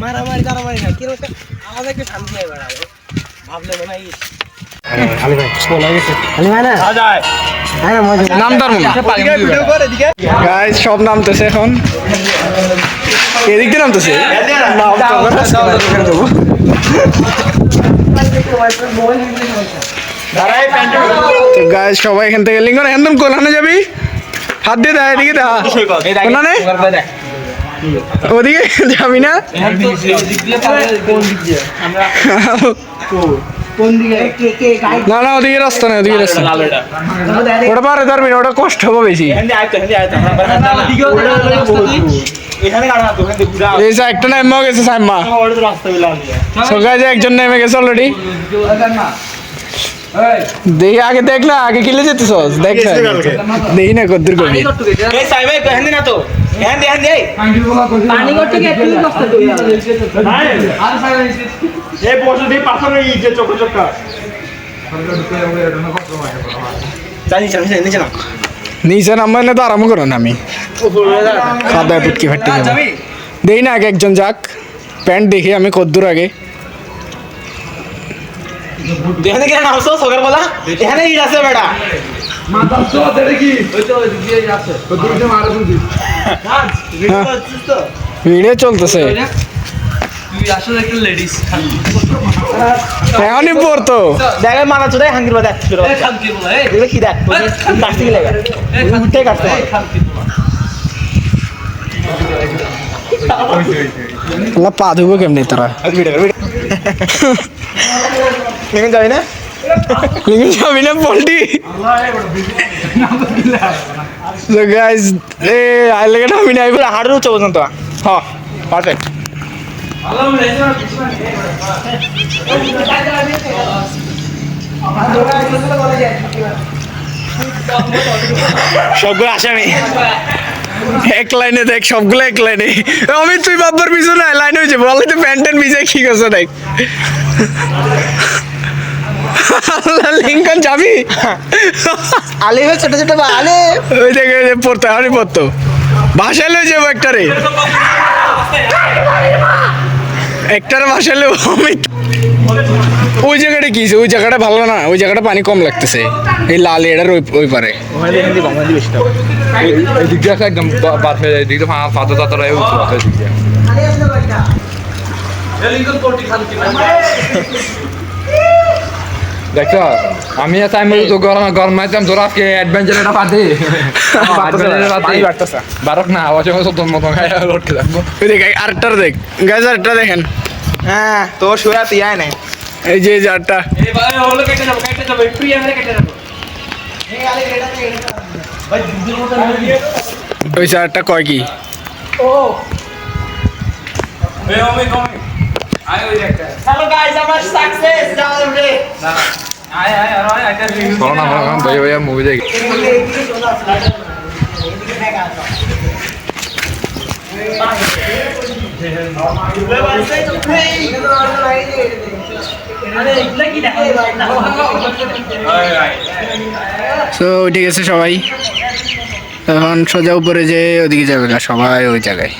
মারামারি টারামারি না কীরকম একটা আলাদা একটা শান্তি হয় বেড়াবে। ভাবলে মনে হয় হ্যাঁ। সব নামতেছে এখন। এদিক দিয়ে নামতেছে? সবাই এখান থেকে লিঙ্গন একদম কোলানে যাবি। হাত দিয়ে দেয় এদিকে দেখা কোলানে ওদিকে যাবি না? না না, ওদিকে রাস্তা না ওদিকে রাস্তা ওটা পারে ধরবি না ওটা কষ্ট হবে বেশি। এই একটা নেমে গেছে সাইমা সকালে যে একজন নেমে গেছে অলরেডি দেখি আগে দেখ না আগে কিলে যেতেছ দেখ না দেখি না কদ্দুর করবি পানি করতে গিয়ে একটু কষ্ট করি নিচে নাম্বার না তো আরাম করো না আমি। খাদায় পুটকি ফাটতে যাব। দেখি না আগে একজন যাক। প্যান্ট দেখি আমি কদ্দুর আগে। এখানে কেন নামছো সকালবেলা? এখানে ইট আছে বেটা। ভিডিও চলতেছে। এখনই পড়তো দেখ মানা চোদাই হাঙ্গির বাদে দেখবে কি দেখ কাটতে গেলে উঠে কাটতে আল্লাহ পা ধুবো কেমনি তোরা? এখানে যাবি না? লিঙ্গি যাবি না এ আইলে কেন আমি নাই পুরো হাড়ের উচ্চ পর্যন্ত হ্যাঁ পারফেক্ট সবগুলো আসামি এক লাইনে দেখ, সবগুলো এক লাইনে। আমি তুই বাবার পিছনে লাইন হয়েছে, বলে তো প্যান্টেন ভিজে কি করছে, দেখ। লিঙ্কন যাবি? আলে হয়ে ছোট ছোট বা আলে। ওই দেখে পড়তো আমি পড়তো। ভাষায় লয়ে যাব একটারে। একটারে ভাষায় লেবো আমি। ওই জায়গাটা কি ওই জায়গাটা ভালো না। ওই জায়গাটা পানি কম লাগতেছে। এই লাল এটার ওই ওই পারে। এদিক দিয়ে একদম হয়ে যায়। পাতা দেখছ? আমি টাইম তো গরম গরম মাইতাম তোর আজকে অ্যাডভেঞ্চার এটা পাতে বারক না আওয়াজ আমার সব মতো খাই লটকে থাকব ওই দেখ আরেকটার দেখ। গাছ আরেকটা দেখেন। হ্যাঁ তোর শুয়ে তুই আয় নাই। এই যে আরেকটা। ওই চারটা কয় কি? হ্যালো গাইস আমার সাকসেস যাও রে। চলো না আমরা এখন ভাইয়া ভাইয়া মুভি দেখি। সো ঠিক আছে সবাই। এখন সোজা উপরে যে ওদিকে যাবে না সবাই ওই জায়গায়।